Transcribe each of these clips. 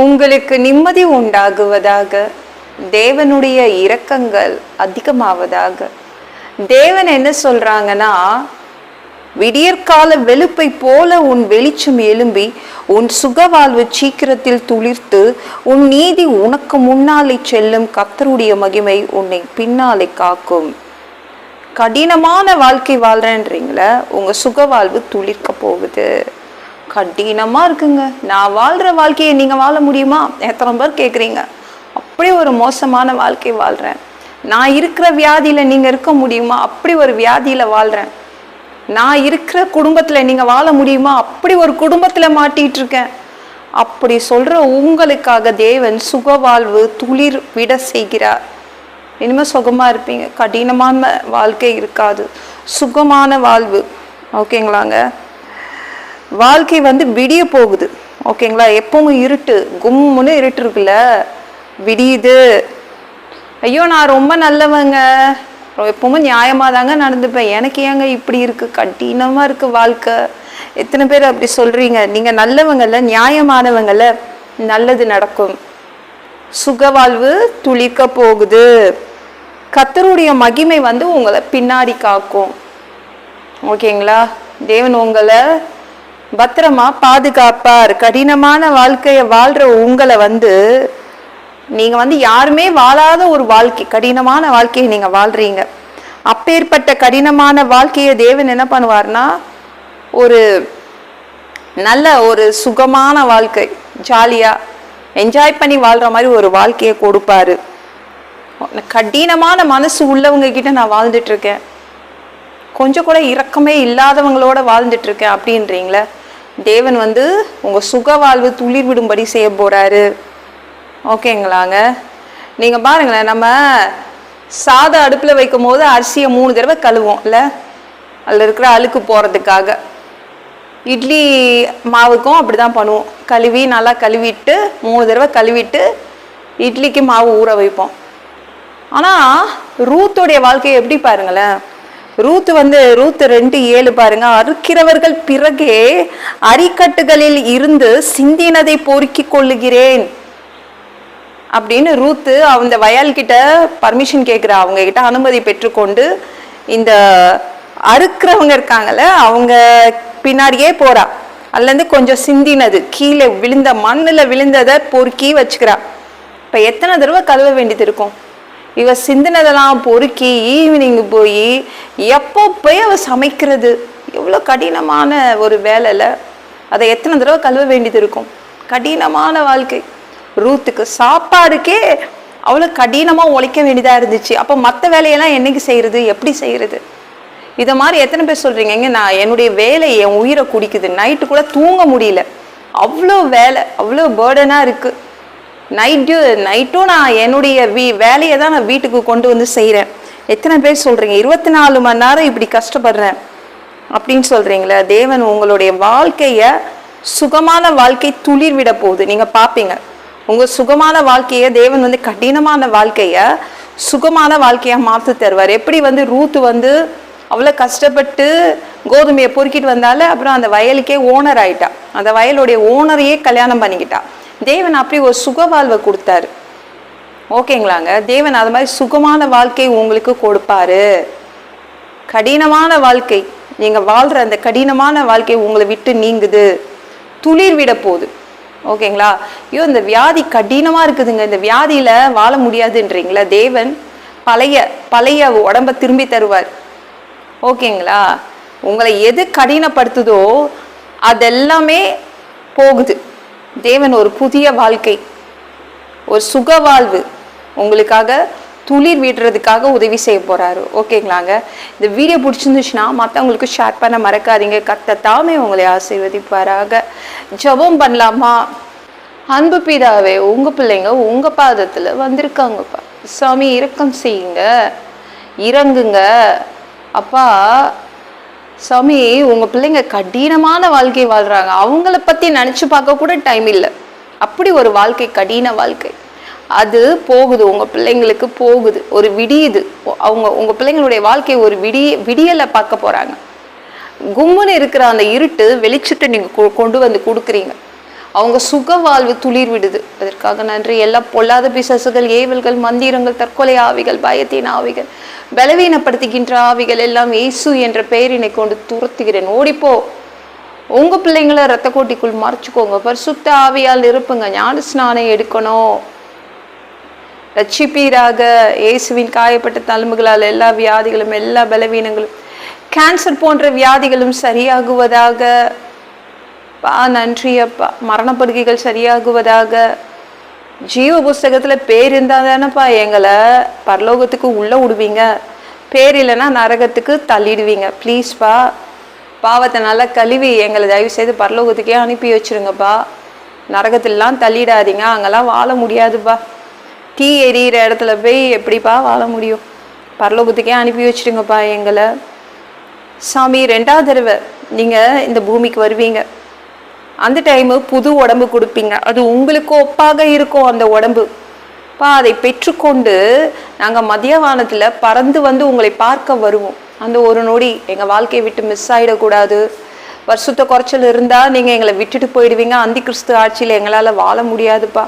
உங்களுக்கு நிம்மதி உண்டாகுவதாக தேவனுடைய இரக்கங்கள் அதிகமாவதாக. தேவன் என்ன சொல்றாங்கன்னா விடியற்கால வெளுப்பை போல உன் வெளிச்சம் எழும்பி உன் சுகவாழ்வு சீக்கிரத்தில் துளிர்த்து உன் நீதி உனக்கு முன்னாலே செல்லும் கத்தருடைய மகிமை உன்னை பின்னாலே காக்கும். கடினமான வாழ்க்கை வாழ்றேன்றீங்களே உங்க சுகவாழ்வு துளிர்க்க போகுது. கடினமாக இருக்குங்க. நான் வாழ்கிற வாழ்க்கையை நீங்கள் வாழ முடியுமா? எத்தனை பேர் கேட்குறீங்க அப்படி ஒரு மோசமான வாழ்க்கை வாழ்கிறேன் நான் இருக்கிற வியாதியில் நீங்கள் இருக்க முடியுமா? அப்படி ஒரு வியாதியில் வாழ்கிறேன் நான் இருக்கிற குடும்பத்தில் நீங்கள் வாழ முடியுமா? அப்படி ஒரு குடும்பத்தில் மாட்டிட்டு இருக்கேன். அப்படி சொல்கிற உங்களுக்காக தேவன் சுகவாழ்வு துளிர் விட செய்கிறார். இனிமேல் சுகமாக இருப்பீங்க. கடினமான வாழ்க்கை இருக்காது. சுகமான வாழ்வு. ஓகேங்களாங்க? வாழ்க்கை வந்து விடிய போகுது. ஓகேங்களா எப்பவும் இருட்டு. கும்முன்னு இருட்டு இருக்குல்ல? விடியுது. ஐயோ நான் ரொம்ப நல்லவங்க. எப்பவும் நியாயமாக தாங்க நடந்துப்பேன். எனக்கு ஏங்க இப்படி இருக்குது கடினமாக இருக்குது வாழ்க்கை. எத்தனை பேர் அப்படி சொல்கிறீங்க நீங்கள் நல்லவங்கள நியாயமானவங்கள நல்லது நடக்கும். சுகவாழ்வு துளிக்க போகுது. கத்தருடைய மகிமை வந்து உங்களை பின்னாடி காக்கும். ஓகேங்களா தேவன் உங்களை பத்திரமா பாதுகாப்பார் கடினமான வாழ்க்கையை வாழ்ற உங்களை வந்து நீங்கள் வந்து யாருமே வாழாத ஒரு வாழ்க்கை கடினமான வாழ்க்கையை நீங்கள் வாழ்கிறீங்க அப்பேற்பட்ட கடினமான வாழ்க்கையை தேவன் என்ன பண்ணுவார்னா ஒரு நல்ல ஒரு சுகமான வாழ்க்கை ஜாலியாக என்ஜாய் பண்ணி வாழ்கிற மாதிரி ஒரு வாழ்க்கையை கொடுப்பாரு. கடினமான மனசு உள்ளவங்க கிட்ட நான் வாழ்ந்துட்டுருக்கேன் கொஞ்சம் கூட இரக்கமே இல்லாதவங்களோட வாழ்ந்துட்டு இருக்கேன் அப்படின்றீங்களே தேவன் வந்து உங்கள் சுக வாழ்வு துளிர் விடும்படி செய்ய போகிறாரு ஓகேங்களாங்க? நீங்கள் பாருங்களேன் நம்ம சாதம் அடுப்பில் வைக்கும் போது அரிசியை மூணு தடவை கழுவோம் இல்லை? அதில் இருக்கிற அழுக்கு போகிறதுக்காக இட்லி மாவுக்கும் அப்படி தான் பண்ணுவோம். கழுவி நல்லா கழுவிட்டு மூணு தடவை கழுவிட்டு இட்லிக்கு மாவு ஊற வைப்போம். ஆனால் ரூத்துடைய வாழ்க்கையை எப்படி பாருங்களேன் ரூத் வந்து ரூத் ரெண்டு ஏழு பாருங்க. அறுக்கிறவர்கள் பிறகே அரிக்கட்டுகளில் இருந்து சிந்தினதை பொறுக்கிக் கொள்ளுகிறேன். அப்படின்னு ரூத்து அந்த வயல்கிட்ட பர்மிஷன் கேட்குறா அவங்க கிட்ட அனுமதி பெற்றுக்கொண்டு இந்த அறுக்கிறவங்க இருக்காங்கல்ல அவங்க பின்னாடியே போறா. அதுலேருந்து கொஞ்சம் சிந்தினது கீழே விழுந்த மண்ணில் விழுந்ததை பொறுக்கி வச்சுக்கிறா. இப்போ எத்தனை தடவை கழுவ வேண்டியது இருக்கும்? இவ சிந்தினதெல்லாம் பொறுக்கி ஈவினிங் போய் எப்போ போய் அவ சமைக்கிறது? எவ்வளோ கடினமான ஒரு வேலையில் அதை எத்தனை தடவை கழுவ வேண்டியது இருக்கும்? கடினமான வாழ்க்கை. ரூத்துக்கு சாப்பாடுக்கே அவ்வளோ கடினமாக உழைக்க வேண்டியதாக இருந்துச்சு. அப்போ மற்ற வேலையெல்லாம் என்னைக்கு செய்கிறது எப்படி செய்கிறது இதை மாதிரி எத்தனை பேர் சொல்கிறீங்க நான் என்னுடைய வேலை என் உயிரை குடிக்குது. நைட்டு கூட தூங்க முடியல. அவ்வளோ வேலை அவ்வளோ பேர்டனாக இருக்குது நைட்டு நைட்டும் நான் என்னுடைய வீ வேலையை தான் நான் வீட்டுக்கு கொண்டு வந்து செய்கிறேன் எத்தனை பேர் சொல்கிறீங்க இருபத்தி நாலு மணி நேரம் இப்படி கஷ்டப்படுறேன். அப்படின்னு சொல்கிறீங்களே தேவன் உங்களுடைய வாழ்க்கையை சுகமான வாழ்க்கை துளிர் விட போகுது. நீங்கள் பார்ப்பீங்க உங்கள் சுகமான வாழ்க்கையை தேவன் வந்து கடினமான வாழ்க்கையை சுகமான வாழ்க்கையாக மாற்றி தருவார். எப்படி வந்து ரூத்து வந்து அவ்வளோ கஷ்டப்பட்டு கோதுமையை பொறுக்கிட்டு வந்தால அப்புறம் அந்த வயலுக்கே ஓனர் ஆயிட்டா. அந்த வயலுடைய ஓனரையே கல்யாணம் பண்ணிக்கிட்டா. தேவன் அப்படி ஒரு சுக வாழ்வை கொடுத்தாரு. ஓகேங்களாங்க? தேவன் அது மாதிரி சுகமான வாழ்க்கை உங்களுக்கு கொடுப்பாரு. கடினமான வாழ்க்கை நீங்க வாழ்ற அந்த கடினமான வாழ்க்கை உங்களை விட்டு நீங்குது. துளிர் விட போகுது. ஓகேங்களா? ஐயோ இந்த வியாதி கடினமா இருக்குதுங்க. இந்த வியாதியில வாழ முடியாதுன்றீங்களா? தேவன் பழைய பழைய உடம்ப திரும்பி தருவார். ஓகேங்களா? உங்களை எது கடினப்படுத்துதோ அதெல்லாமே போகுது. தேவன் ஒரு புதிய வாழ்க்கை ஒரு சுக வாழ்வு உங்களுக்காக துளிர் விடுறதுக்காக உதவி செய்ய போகிறாரு ஓகேங்களாங்க இந்த வீடியோ பிடிச்சிருந்துச்சுன்னா மற்றவங்களுக்கு ஷேர் பண்ண மறக்காதீங்க. கத்த தாமே உங்களை ஆசீர்வதிப்பாராக. ஜெபம் பண்ணலாமா? அன்பு பிதாவே உங்கள் பிள்ளைங்க உங்கள் பாதத்தில் வந்திருக்காங்கப்பா. சாமி இறக்கம் செய்யுங்க. இறங்குங்க. அப்பா சாமி உங்கள் பிள்ளைங்க கடினமான வாழ்க்கை வாழ்கிறாங்க அவங்கள பற்றி நினச்சி பார்க்க கூட டைம் இல்லை. அப்படி ஒரு வாழ்க்கை கடின வாழ்க்கை. அது போகுது. உங்கள் பிள்ளைங்களுக்கு போகுது. ஒரு விடியுது அவங்க உங்கள் பிள்ளைங்களுடைய வாழ்க்கை ஒரு விடிய விடியலை பார்க்க போகிறாங்க கும்முன்னு இருக்கிற அந்த இருட்டு வெளிச்சத்தை நீங்கள் கொ- கொண்டு வந்து கொடுக்குறீங்க. அவங்க சுக வாழ்வு துளிர் விடுது. அதற்காக நன்றி. எல்லா பொல்லாத பிசாசுகள் ஏவல்கள் மந்திரங்கள் தற்கொலை ஆவிகள் பயத்தின் ஆவிகள் பலவீனப்படுத்துகின்ற ஆவிகள் எல்லாம் இயேசு என்ற பெயரினை கொண்டு துரத்துகிறேன். ஓடிப்போ. உங்கள் பிள்ளைங்களை ரத்த கோட்டிக்குள் மறைச்சிக்கோங்க. பரிசுத்த ஆவியால் இருப்புங்க ஞான ஸ்நானம் எடுக்கணும். ரட்சிப்பீராக இயேசுவின் காயப்பட்ட தழும்புகளால் எல்லா வியாதிகளும் எல்லா பலவீனங்களும் கேன்சர் போன்ற வியாதிகளும் சரியாகுவதாக பா நன்றி அப்பா மரணப்படுகைகள் சரியாகுவதாக ஜீவ புஸ்தகத்தில் பேர் இருந்தால் தானேப்பா எங்களை பரலோகத்துக்கு உள்ளே விடுவீங்க பேர் இல்லைன்னா நரகத்துக்கு தள்ளிடுவீங்க ப்ளீஸ்ப்பா பாவத்தை நல்லா கழுவி எங்களை தயவு செய்து பரலோகத்துக்கே அனுப்பி வச்சிருங்கப்பா நரகத்திலலாம் தள்ளிடாதீங்க அங்கெல்லாம் வாழ முடியாதுப்பா தீ எரியிற இடத்துல போய் எப்படிப்பா வாழ முடியும் பரலோகத்துக்கே அனுப்பி வச்சிடுங்கப்பா எங்களை சாமி ரெண்டாவது தடவை நீங்கள் இந்த பூமிக்கு வருவீங்க அந்த டைமு புது உடம்பு கொடுப்பீங்க. அது உங்களுக்கு ஒப்பாக இருக்கும் அந்த உடம்பு. பா அதை பெற்றுக்கொண்டு நாங்கள் மதிய வானத்தில் பறந்து வந்து உங்களை பார்க்க வருவோம். அந்த ஒரு நொடி எங்கள் வாழ்க்கையை விட்டு மிஸ் ஆகிடக்கூடாது வருஷத்தை குறைச்சல் இருந்தால் நீங்கள் எங்களை விட்டுட்டு போயிடுவீங்க. அந்தி கிறிஸ்து ஆட்சியில் எங்களால் வாழ முடியாதுப்பா.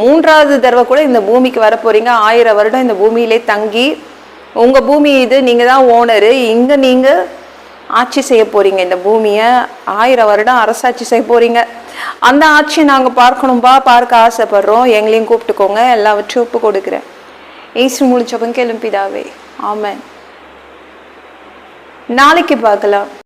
மூன்றாவது தடவை கூட இந்த பூமிக்கு வர ஆயிரம் வருடம் இந்த பூமியிலே தங்கி உங்கள் பூமி இது நீங்கள் தான் ஓனரு. இங்கே நீங்கள் ஆட்சி செய்ய போறீங்க. இந்த பூமியை ஆயிரம் வருடம் அரசாட்சி செய்ய போறீங்க. அந்த ஆட்சியை நாங்கள் பார்க்கணும்பா பார்க்க ஆசைப்படுறோம். எங்களையும் கூப்பிட்டுக்கோங்க. எல்லாவற்றையும் ஒப்பு கொடுக்குறேன். ஏசு முடிச்சவங்க கேளும் ஆமாம் நாளைக்கு பார்க்கலாம்.